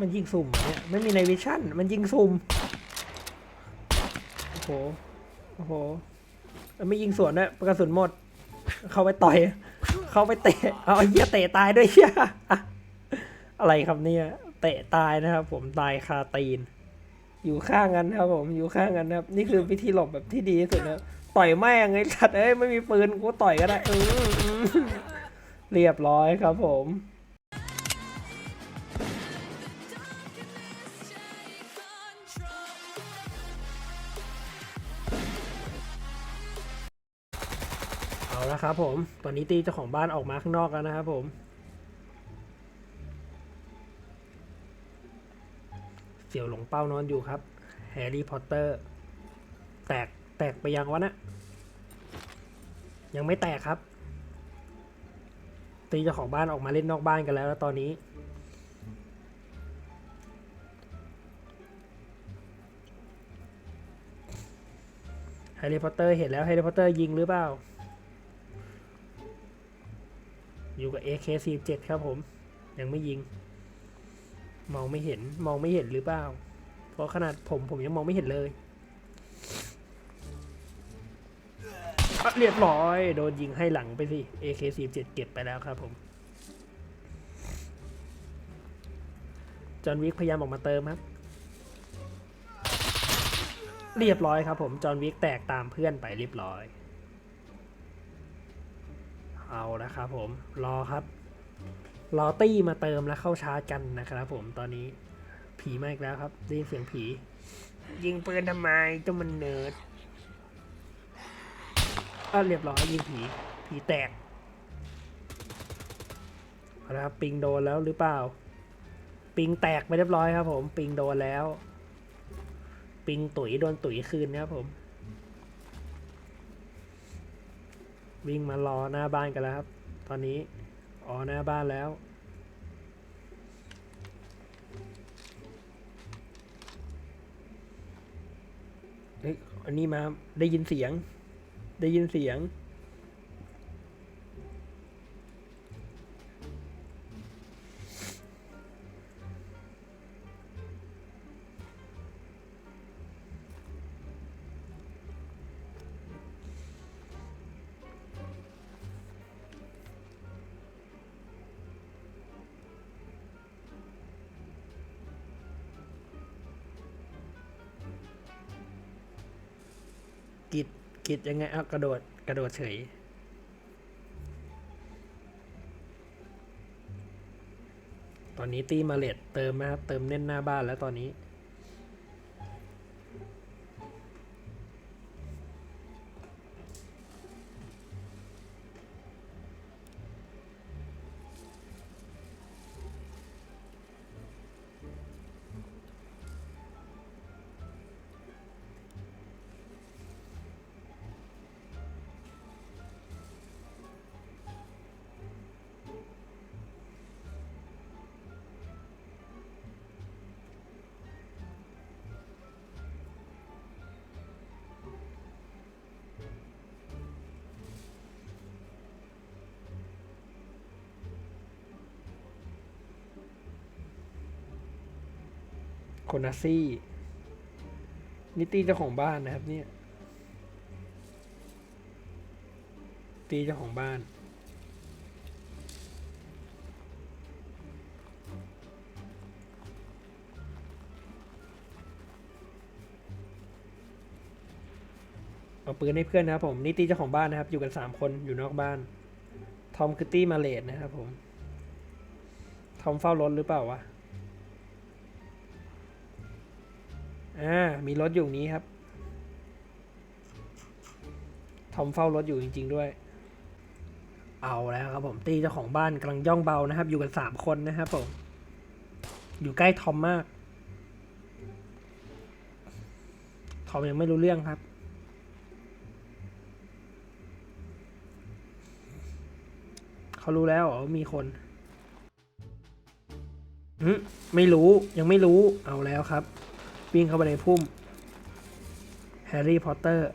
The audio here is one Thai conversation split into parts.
มันยิงสุ่มเนี่ยไม่มีในวิชั่น มันยิงสุ่มโอ้โหโอ้โหไม่ยิงสวนด้วยกระสุนหมด เข้าไปต่อย เข้าไปเตะ เอาเหี้ยเตะตายด้วยเหี้ยอะไรครับเนี่ยเตะตายนะครับผมตายคาตีน อยู่ข้างกันนะครับผมอยู่ข้างกันนะครับ นี่คือวิธีหลบแบบที่ดีที่สุดนะต่อยแม่งไอ้สัตว์เอ้ยไม่มีปืนกูต่อยก็ได้อืมอืมเรียบร้อยครับผม เอาละครับผม ตอนนี้ตีเจ้าของบ้านออกมาข้างนอกแล้วนะครับผม เสี่ยวหลงเป้านอนอยู่ครับ แฮร์รี่พอตเตอร์ แตก แตกไปยังวะนะยังไม่แตกครับ ตีเจ้าของบ้านออกมาเล่นนอกบ้านกันแล้วแล้วตอนนี้ แฮร์รี่พอตเตอร์เห็นแล้ว แฮร์รี่พอตเตอร์ยิงหรือเปล่า อยู่กับ AK47 ครับผม ยังไม่ยิง มองไม่เห็นมองไม่เห็นหรือเปล่า เพราะขนาดผมผมยังมองไม่เห็นเลยเรียบร้อย โดนยิงให้หลังไปสิ AK47 เก็บไปแล้วครับผม จอห์นวิกพยายามออกมาเติมครับ เรียบร้อยครับผม จอห์นวิกแตกตามเพื่อนไปเรียบร้อย เอาละครับผมรอครับ รอตี้มาเติมแล้วเข้าชาร์จกันนะครับผมตอนนี้ผีมาอีกแล้วครับได้ยินเสียงผี ยิงปืนทำไมเจ้ามันเนิร์ดอะเรียบร้อยยิงผี ผีแตกเอาละครับปิงโดนแล้วหรือเปล่า ปิงแตกไปเรียบร้อยครับผม ปิงโดนแล้ว ปิงตุ๋ยโดนตุ๋ยคืนนะครับผม วิ่งมารอหน้าบ้านกันแล้วครับ ตอนนี้อ๋อหน้าบ้านแล้ว เฮ้ยอันนี้มาได้ยินเสียง ได้ยินเสียง กิดกิดยังไงเอากระโดดกระโดดเฉย ตอนนี้ตีมาเลดเติมนะครับ เติมเน้นหน้าบ้านแล้วตอนนี้ คนาซี่นี่ตีเจ้าของบ้านนะครับเนี่ย ตีเจ้าของบ้าน เอาปืนให้เพื่อนนะครับผมนี่ตีเจ้าของบ้านนะครับ อยู่กันสามคนอยู่นอกบ้าน ทอมคือตี้มาเลดนะครับผม ทอมเฝ้ารถหรือเปล่าวะ อ่า มีรถอยู่นี้ครับ ทอมเฝ้ารถอยู่จริง ๆ ด้วย เอาแล้วครับผมตีเจ้าของบ้านกำลังย่องเบานะครับ อยู่กันสามคนนะครับผม อยู่ใกล้ทอมมาก ทอมยังไม่รู้เรื่องครับเขารู้แล้วเหรอมีคนอืมไม่รู้ยังไม่รู้เอาแล้วครับ วิ่งเข้าไปในพุ่มแฮร์รี่พอตเตอร์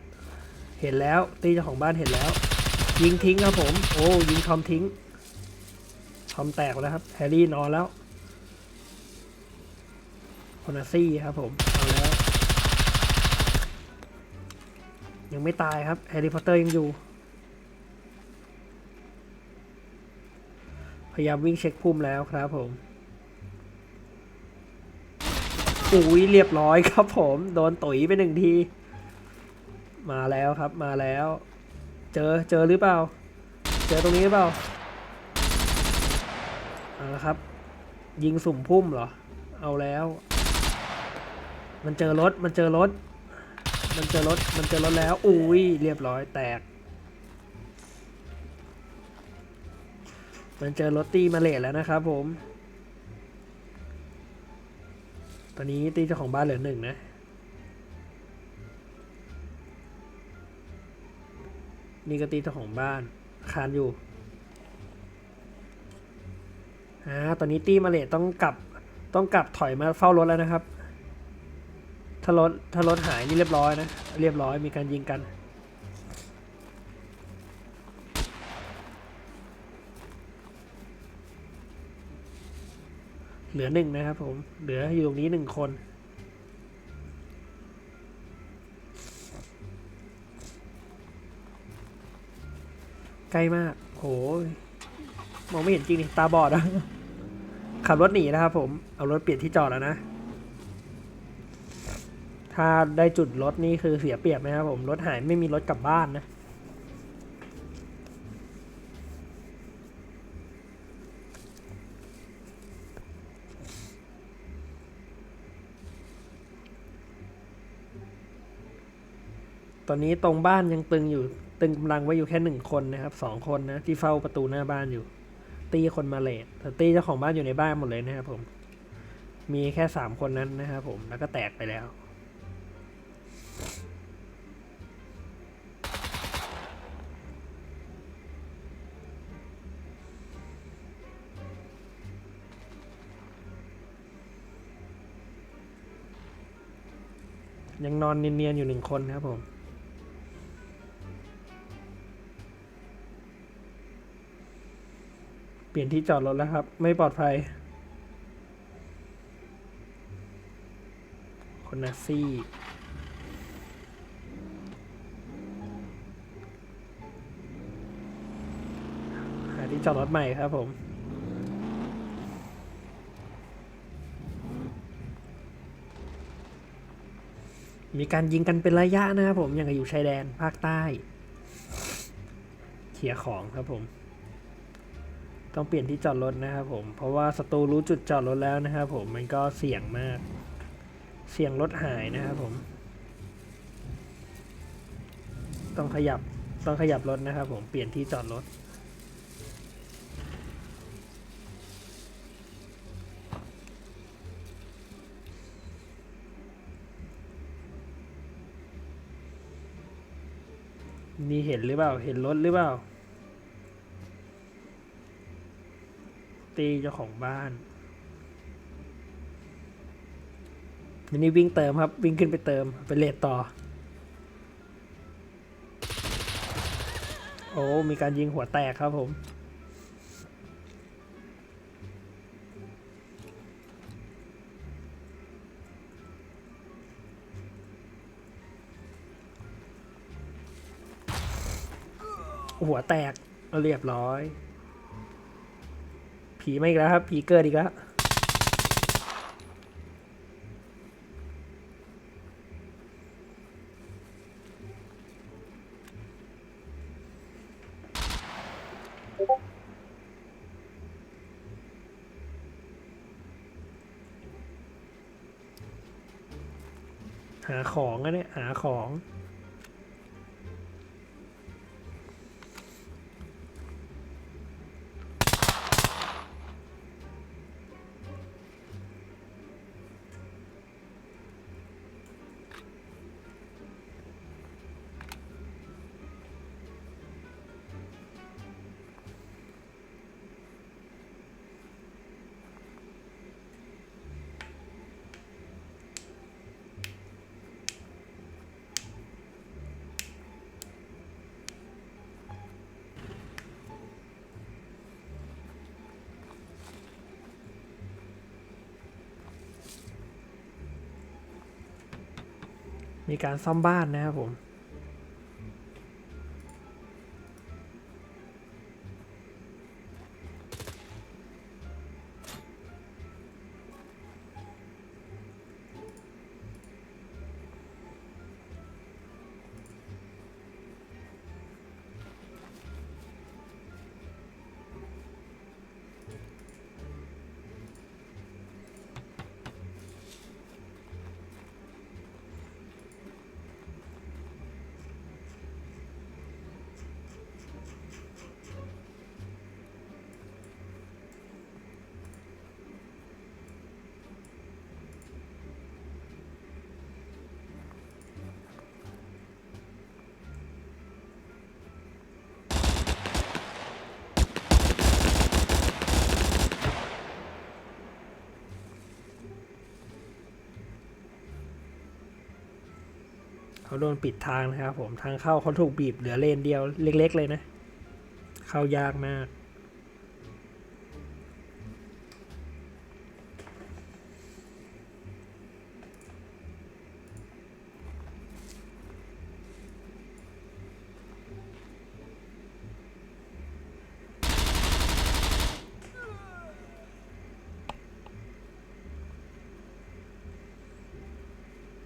เห็นแล้ว ตีเจ้าของบ้านเห็นแล้ว ยิงทิ้งครับผม โอ้ยิงทอมทิ้งทอมแตกแล้วครับ แฮร์รี่นอนแล้วคอนละซี่ครับผมเอาแล้ว ยังไม่ตายครับ แฮร์รี่พอตเตอร์ยังอยู่ พยายามวิ่งเช็คพุ่มแล้วครับผม อุ้ยเรียบร้อยครับผม โดนตุ๋ยไปหนึ่งที มาแล้วครับมาแล้ว เจอเจอหรือเปล่า เจอตรงนี้หรือเปล่าเอาละครับ ยิงสุ่มพุ่มเหรอ เอาแล้ว มันเจอรถมันเจอรถ มันเจอรถมันเจอรถแล้ว อุ้ยเรียบร้อยแตก มันเจอรถตีมาเลทแล้วนะครับผม อนนี้ตีเจ้าของบ้านเหลือหนึ่งนะ นี่ก็ตีเจ้าของบ้านคานอยู่อ่าตอนนี้ตีมาเลทต้องกลับต้องกลับถอยมาเฝ้ารถแล้วนะครับ ถ้ารถถ้ารถหายนี่เรียบร้อยนะ เรียบร้อยมีการยิงกัน เหลือหนึ่งนะครับผม เหลืออยู่ตรงนี้หนึ่งคน ใกล้มาก โหยมองไม่เห็นจริงนี่ตาบอดอะขับรถหนีนะครับผม เอารถเปลี่ยนที่จอดแล้วนะ ถ้าได้จุดรถนี่คือเสียเปรียบนะครับผม รถหายไม่มีรถกลับบ้านนะ ตอนนี้ตรงบ้านยังตึงอยู่ ตึงกำลังไว้อยู่แค่หนึ่งคนนะครับสองคนนะที่เฝ้าประตูหน้าบ้านอยู่ ตีคนมาเลทแต่ตีเจ้าของบ้านอยู่ในบ้านหมดเลยนะครับผม มีแค่สามคนนั้นนะครับผมแล้วก็แตกไปแล้วยังนอนเนียนๆอยู่หนึ่งคนครับผม เปลี่ยนที่จอดรถแล้วครับ ไม่ปลอดภัยคนนาซี่หาที่จอดรถใหม่ครับผมมีการยิงกันเป็นระยะนะครับผม อยังกับอยู่ชายแดนภาคใต้ เขี่ยร์ของครับผม ต้องเปลี่ยนที่จอดรถนะครับผม เพราะว่าศัตรูรู้จุดจอดรถแล้วนะครับผม มันก็เสี่ยงมาก เสี่ยงรถหายนะครับผม ต้องขยับ ต้องขยับรถนะครับผม เปลี่ยนที่จอดรถ มีเห็นหรือเปล่า เห็นรถหรือเปล่า ตีเจ้าของบ้านอันนี้วิ่งเติมครับ วิ่งขึ้นไปเติมไปเลทต่อ โอ้มีการยิงหัวแตกครับผมหัวแตกเรียบร้อย ผีมาอีกแล้วครับ ผีเกิดอีกแล้วหาของอะเนี่ยหาของ มีการซ่อมบ้านนะครับผม เขาโดนปิดทางนะครับผมทางเข้าเขาถูกบีบเหลือเลนเดียวเล็ก ๆ เลยนะ เข้ายากมาก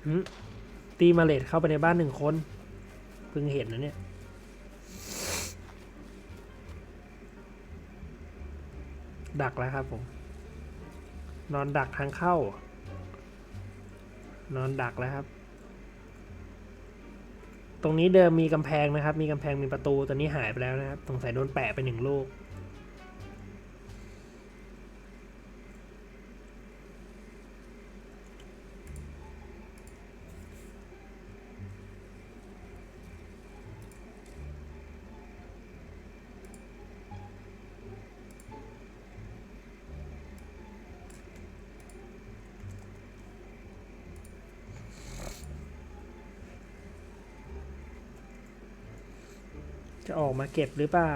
หืม ตีมาเลดเข้าไปในบ้านหนึ่งคนเพิ่งเห็นนะเนี่ยดักแล้วครับผม นอนดักทางเข้า นอนดักแล้วครับ ตรงนี้เดิมมีกำแพงนะครับ มีกำแพงมีประตูตอนนี้หายไปแล้วนะครับสงสัยโดนแปะไปหนึ่งลูก จะออกมาเก็บหรือเปล่า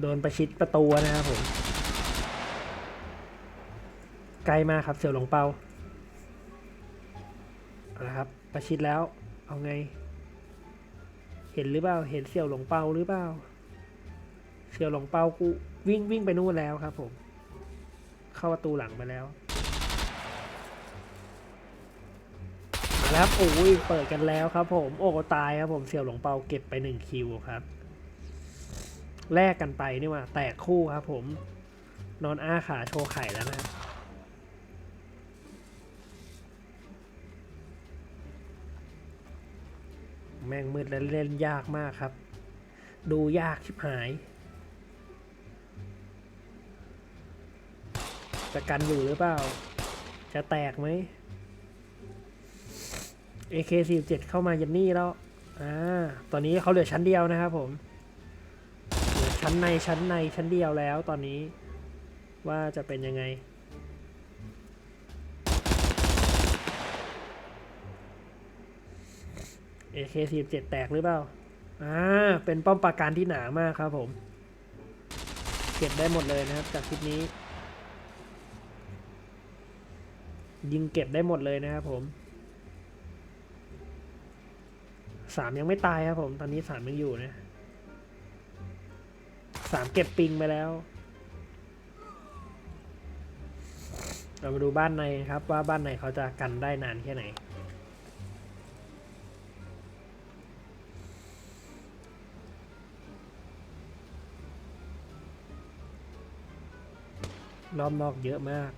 โดนประชิดประตูนะครับผม ไกลมากครับเสี่ยวหลงเปาเอาละครับ ประชิดแล้ว เอาไง เห็นหรือเปล่า เห็นเสี่ยวหลงเปาหรือเปล่า เสี่ยวหลงเปากูวิ่งวิ่งไปนู่นแล้วครับผม เข้าประตูหลังไปแล้วมาแล้วโอ้ยเปิดกันแล้วครับผม โอ้ตายครับผมเสี่ยวหลงเปาเก็บไปหนึ่งคิวครับ แลกกันไปนี่ว่า แตกคู่ครับผม นอนอ้าขาโชว์ไข่แล้วนะแม่งมืดและเล่นยากมากครับ ดูยากชิบหาย จะกันอยู่หรือเปล่า จะแตกไหม AK47 เข้ามายันนี่แล้ว อ่า ตอนนี้เขาเหลือชั้นเดียวนะครับผม ชั้นในชั้นในชั้นเดียวแล้วตอนนี้ว่าจะเป็นยังไง AK47 แตกหรือเปล่า อ่า เป็นป้อมปราการที่หนามากครับผม เก็บได้หมดเลยนะครับ จากคลิปนี้ ยิงเก็บได้หมดเลยนะครับผมสามยังไม่ตายครับผม ตอนนี้สามยังอยู่นะ สามเก็บปิงไปแล้ว เรามาดูบ้านในครับว่าบ้านในเขาจะกันได้นานแค่ไหนรอบนอกเยอะมาก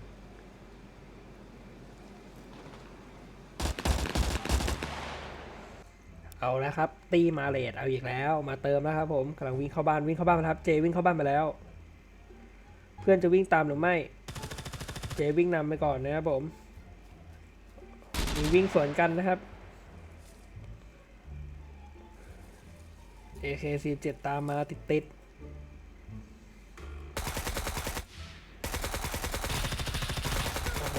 เอาแล้วครับ ตีมาเลดเอาอีกแล้ว มาเติมแล้วครับผมกำลังวิ่งเข้าบ้านวิ่งเข้าบ้านครับ เจวิ่งเข้าบ้านไปแล้ว เพื่อนจะวิ่งตามหรือไม่ เจวิ่งนำไปก่อนนะครับผมมีวิ่งสวนกันนะครับ AK47 ตามมาติดติดโอ้โห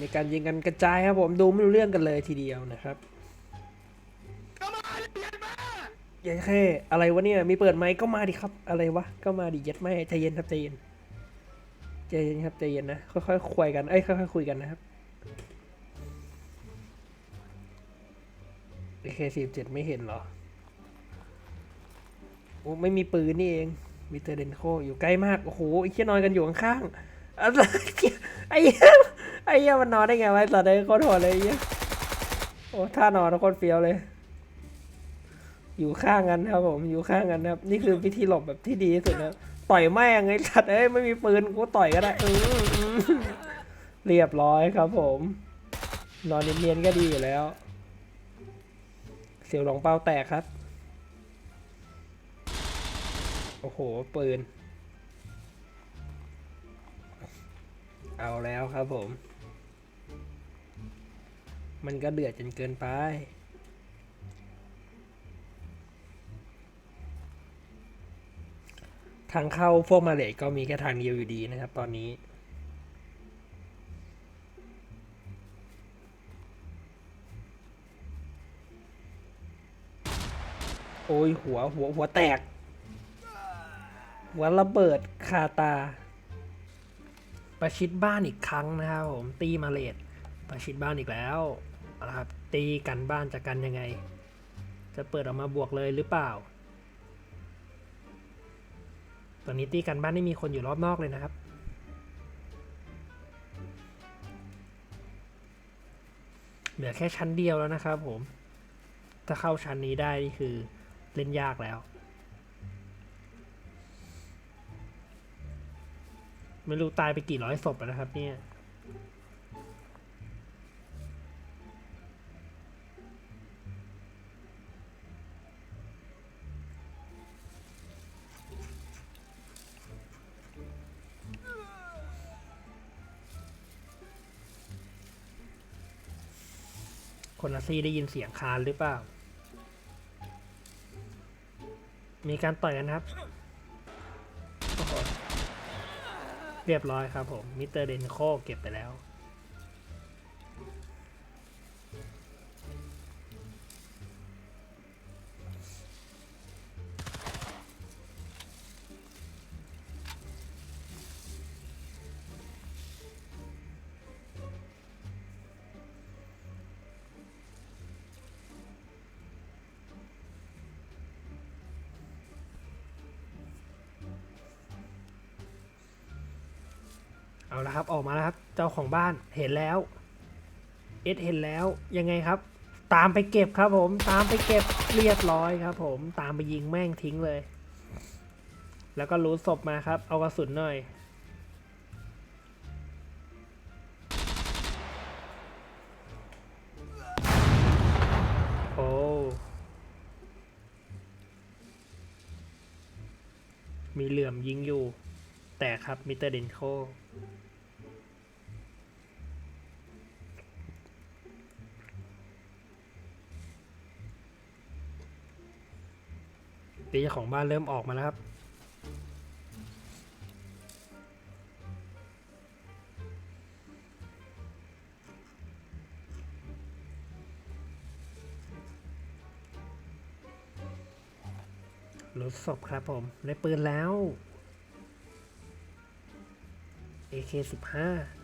มีการยิงกันกระจายครับผมดูไม่รู้เรื่องกันเลยทีเดียวนะครับ ยันแค่อะไรวะเนี่ย มีเปิดไหมก็มาดิครับ อะไรวะ ก็มาดิเย็ดไม่ใจเย็นครับใจเย็นใจเย็นครับใจเย็นนะ ค่อยๆคุยกัน เอ้ย ค่อยๆคุยกันนะครับเคสิบเจ็ดไม่เห็นเหรอ โอ้ไม่มีปืนนี่เอง มิสเตอร์เดนโคอยู่ใกล้มาก โอ้โหไอ้เชี่ยนอนกันอยู่ข้างๆอะไรไอ้เหี้ยไอ้เหี้ยมันนอนได้ไงวะสัตว์ไอ้โคตรโหดเลยไอ้เหี้ยโอ้ท่านอนโคตรเฟี้ยวเลย อยู่ข้างกันครับผมอยู่ข้างกันครับ นี่คือวิธีหลบแบบที่ดีที่สุดนะต่อยแม่งไอ้สัตว์เอ้ยไม่มีปืนกูต่อยก็ได้เรียบร้อยครับผม นอนเนียนๆก็ดีอยู่แล้ว เสียวหลงเป้าแตกครับ โอ้โห ปืน เอาแล้วครับผม มันก็เดือดจนเกินไป ทางเข้าพวกมาเลก็มีแค่ทางเดียวอยู่ดีนะครับ ตอนนี้ โอ้ยหัวหัวหัวแตก หัวระเบิดคาตา ประชิดบ้านอีกครั้งนะครับผมตีมาเลดประชิดบ้านอีกแล้วเอาละครับตีกันบ้านจะกันยังไง จะเปิดออกมาบวกเลยหรือเปล่า อนนี้ตีกันบ้านไม่มีคนอยู่รอบนอกเลยนะครับ เหลือแค่ชั้นเดียวแล้วนะครับผม ถ้าเข้าชั้นนี้ได้นี่คือเล่นยากแล้ว ไม่รู้ตายไปกี่ร้อยศพแล้วนะครับเนี่ย ซี่ได้ยินเสียงคานหรือเปล่า มีการต่อยกันครับ เรียบร้อยครับผม มิสเตอร์เดนโคเก็บไปแล้ว ของบ้านเห็นแล้วเอสเห็นแล้วยังไงครับ ตามไปเก็บครับผมตามไปเก็บเรียบร้อยครับ ผมตามไปยิงแม่งทิ้งเลย แล้วก็รู้ศพมาครับ เอากระสุนหน่อยโอ้มีเหลื่อมยิงอยู่ แต่ครับมิเตอร์เดนโค ตีของบ้านเริ่มออกมาแล้วครับ รถศพครับผม ได้ปืนแล้ว AK15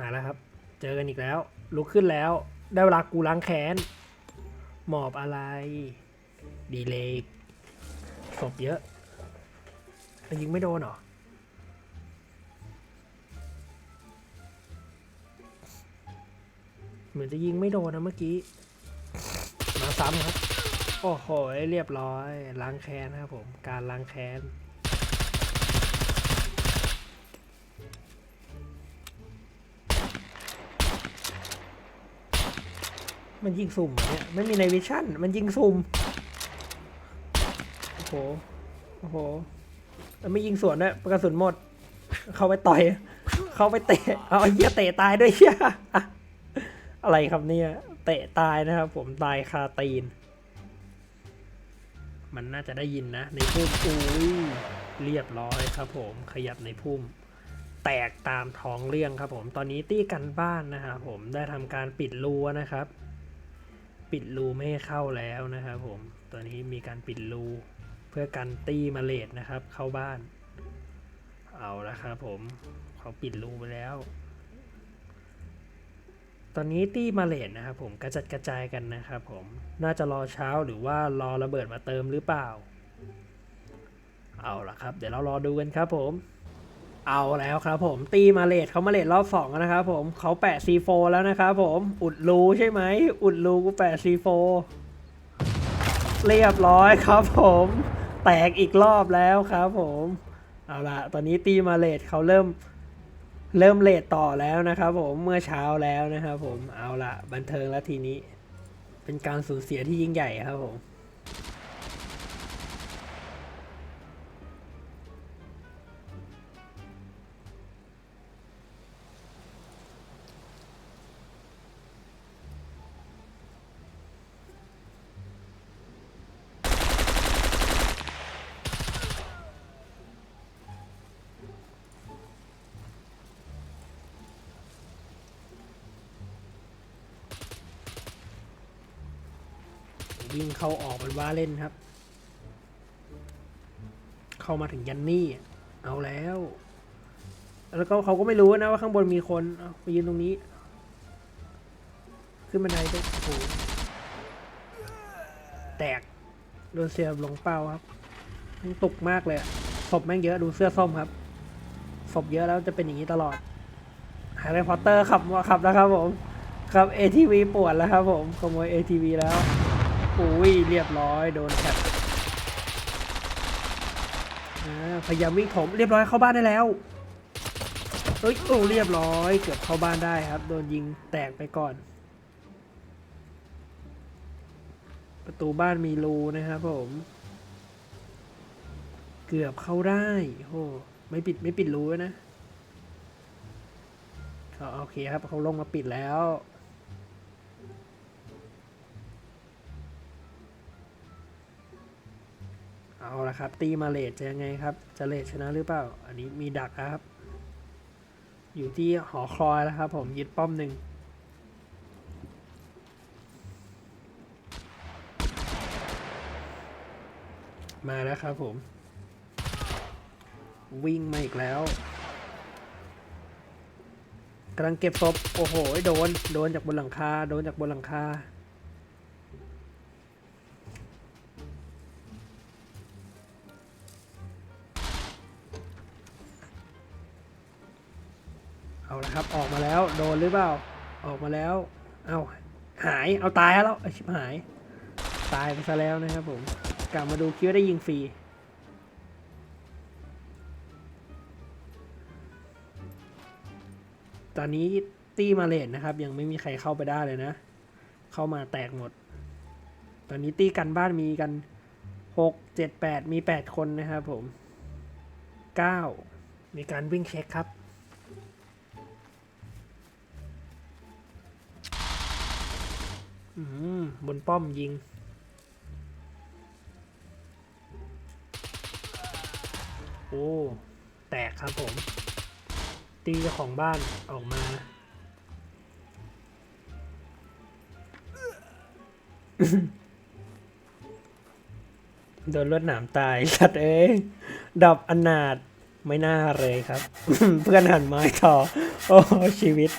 มาแล้วครับ เจอกันอีกแล้ว ลุกขึ้นแล้ว ได้เวลากูล้างแค้น หมอบอะไร ดีเลยศพเยอะแต่ยิงไม่โดนหรอ เหมือนจะยิงไม่โดนนะเมื่อกี้ มาซ้ำครับ โอ้โห เรียบร้อย ล้างแค้นนะครับผม การล้างแค้น มันยิงสุ่มเหรอเนี่ยไม่มีในวิชั่น มันยิงสุ่มโอ้โหโอ้โหแล้วไม่ยิงสวนด้วยกระสุนหมด เข้าไปต่อย เข้าไปเตะ เอาเหี้ยเตะตายด้วยเหี้ยอะไรครับเนี่ย เตะตายนะครับผมตายคาตีน มันน่าจะได้ยินนะ ในพุ่มอุ้ยเรียบร้อยครับผมขยับในพุ่มแแตกตามท้องเรื่องครับผม ตอนนี้ตี้กันบ้านนะครับผมได้ทำการปิดรูนะครับ ปิดรูไม่ให้เข้าแล้วนะครับผมตอนนี้มีการปิดรูเพื่อกันตี้มาเลดนะครับ เข้าบ้าน เอาละครับผมเขาปิดรูไปแล้ว ตอนนี้ตี้มาเลดนะครับผมกระจัดกระจายกันนะครับผม น่าจะรอเช้าหรือว่ารอระเบิดมาเติมหรือเปล่า เอาละครับ เดี๋ยวเรารอดูกันครับผม เอาแล้วครับผมตีมาเลดเขามาเลดรอบสองนะครับผมเขาแปะ C4 แล้วนะครับผมอุดรูใช่ไหมอุดรูกูแปะ C4 เรียบร้อยครับผม แตกอีกรอบแล้วครับผมเอาละตอนนี้ตีมาเลดเขาเริ่มเริ่มเลทต่อแล้วนะครับผมเมื่อเช้าแล้วนะครับผมเอาละบันเทิงแล้วทีนี้ เป็นการสูญเสียที่ยิ่งใหญ่ครับผม วิ่งเข้าออกเป็นว่าเล่นครับ เข้ามาถึงยันนี่ เอาแล้ว แล้วก็เขาก็ไม่รู้นะว่าข้างบนมีคนเอาไปยืนตรงนี้ ขึ้นบันไดไปโอ้โหแตก โดนเสียบลงเป้าครับมันตกมากเลยศพแม่งเยอะดูเสื้อส้มครับศพเยอะแล้วจะเป็นอย่างนี้ตลอดแฮร์รี่พอตเตอร์ขับมาขับแล้วครับผมครับ ATV ปวดแล้วครับผมขโมย ATV แล้ว อุ้ยเรียบร้อยโดนแคปพยายามวิ่งถมเรียบร้อยเข้าบ้านได้แล้วเอ้ยโอ้เรียบร้อยเกือบเข้าบ้านได้ครับ โดนยิงแตกไปก่อน ประตูบ้านมีรูนะครับผม เกือบเข้าได้โอ้ไม่ปิดไม่ปิดรู้นะเขาโอเคครับเขาลงมาปิดแล้ว เอาละครับ ตีมาเลทจะยังไงครับ จะเลทชนะหรือเปล่า อันนี้มีดักครับ อยู่ที่หอคอยแล้วครับผมยึดป้อมหนึ่งมาแล้วครับผม วิ่งมาอีกแล้วกำลังเก็บศพโอ้โห โดน โดนจากบนหลังคา โดนจากบนหลังคาเอา โดนหรือเปล่า ออกมาแล้ว เอาหาย เอาตายแล้วไอชิบหาย ตายไปซะแล้วนะครับผม กลับมาดูคิดว่าได้ยิงฟรีตอนนี้ตี้มาเลนนะครับ ยังไม่มีใครเข้าไปได้เลยนะ เข้ามาแตกหมด ตอนนี้ตี้กันบ้านมีกันหกเจ็ดแปดมีแปดคนนะครับผมเก้ามีการวิ่งเช็คครับ บนป้อมยิง โอ้ แตกครับผม ตีเจ้าของบ้านออกมาโดนรวดหนามตายสัตว์เอ้ยดับอนาถไม่น่าเลยครับ เพื่อนหันไม้ต่อ โอ้ชีวิต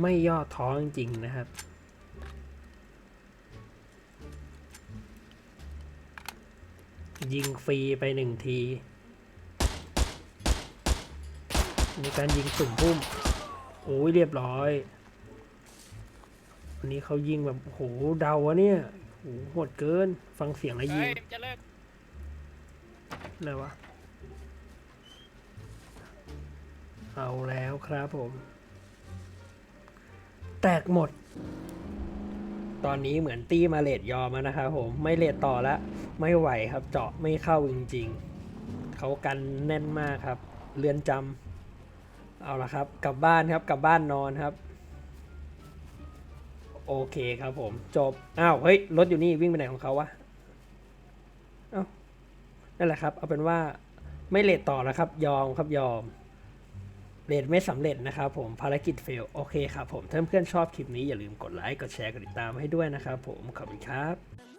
ไม่ย่อท้อจริงๆนะครับ ยิงฟรีไปหนึ่งทีมีการยิงสุ่มพุ่ม โอ้ยเรียบร้อยอันนี้เขายิงแบบโอ้โหเดาวะเนี่ยโอ้โหโหดเกิน ฟังเสียงแล้วยิเฮ้งยจะเลิกอะไรวะ เอาแล้วครับผม แตกหมด ตอนนี้เหมือนตี้มาเลดยอมแล้วนะครับผม ไม่เลดต่อแล้ว ไม่ไหวครับ เจาะไม่เข้าจริงๆ เขากันแน่นมากครับ เรือนจำเอาละครับ กลับบ้านครับ กลับบ้านนอนครับ โอเคครับผม จบ อ้าว เฮ้ย รถอยู่นี่วิ่งไปไหนของเขาวะ เอ้า นั่นแหละครับ เอาเป็นว่าไม่เลทต่อแล้วครับ ยอมครับยอม เลทไม่สำเร็จนะครับผมภารกิจเฟลโอเคครับผมถ้าเพื่อนชอบคลิปนี้อย่าลืมกดไลค์กดแชร์กดติดตามให้ด้วยนะครับผมขอบคุณครับ